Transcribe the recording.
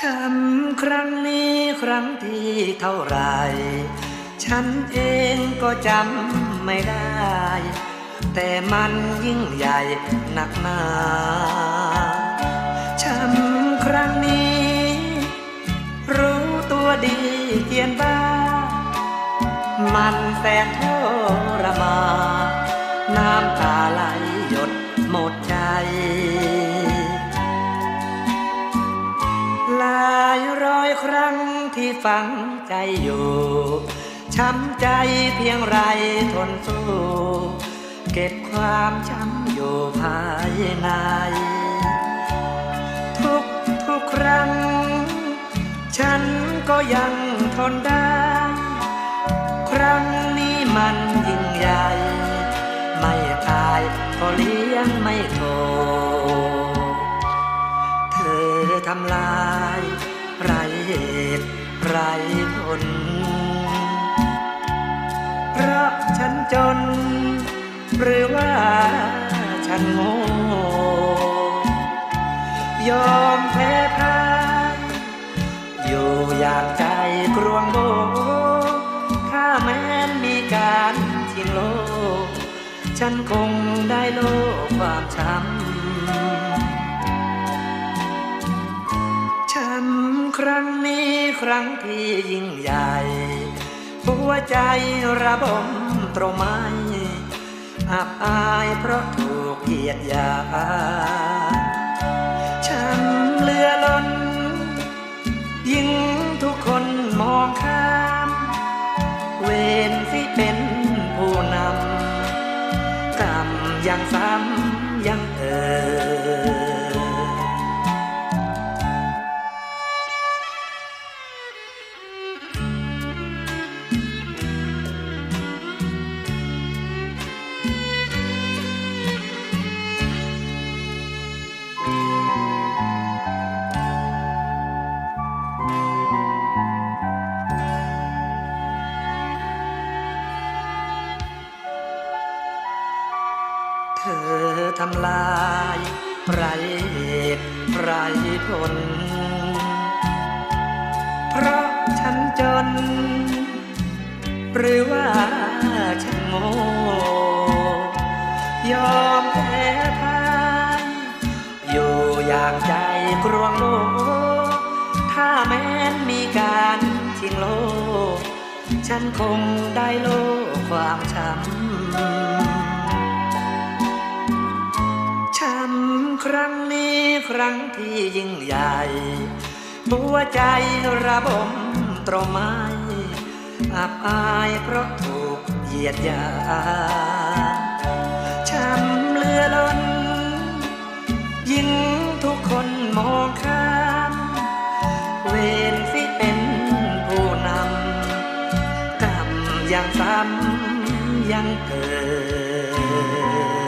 ช้ำครั้งนี้ครั้งที่เท่าไร ฉันเองก็จำไม่ได้ แต่มันยิ่งใหญ่หนักหนาช้ำครั้งนี้ รู้ตัวดีเกียนบ้า มันแสนทรมาน้ำตาไหล ครั้งที่ฝังใจอยู่ ช้ำใจเพียงไรทนสู้ เก็บความช้ำอยู่ภายใน ทุกทุกครั้ง ฉันก็ยังทนได้ ครั้งนี้มันยิ่งใหญ่ ไม่ตายก็เลี้ยงไม่โทเธอทำลาย ตุไรผลเพราะฉันจน หรือว่าฉันโง่ยอมแพ้พ่ายอยู่อยางใจกรวงโบถ้าแม้นมีการชิงโลก ฉันคงได้โลกความช้ำ ครั้งที่ยิ่งใหญ่ หัวใจระบมตรมไมอับอายเพราะถูกเหยียดหยามช้ำเลือล้น ยิ่งทุกคนมองข้าม เวรสิเป็นผู้นำกรรมยังซ้ำ ทำลายไรเหตุไรผล เพราะฉันจน หรือว่าฉันโง่ยอมแพ้พ่ายอยู่อย่างใจกรวงโลถ้าแม้นมีการชิงโลกฉันคงได้โลความช้ำำครั้งนี้ครั้งที่ยิ่งใหญ่หัวใจระบมตรมไม้อับอายเพราะถูกเหยียดหยาช้ำเลือล้น ยิ่งทุกคนมองข้าม เวรสิเป็นผู้นำกรรมยังซ้ำยังเกิด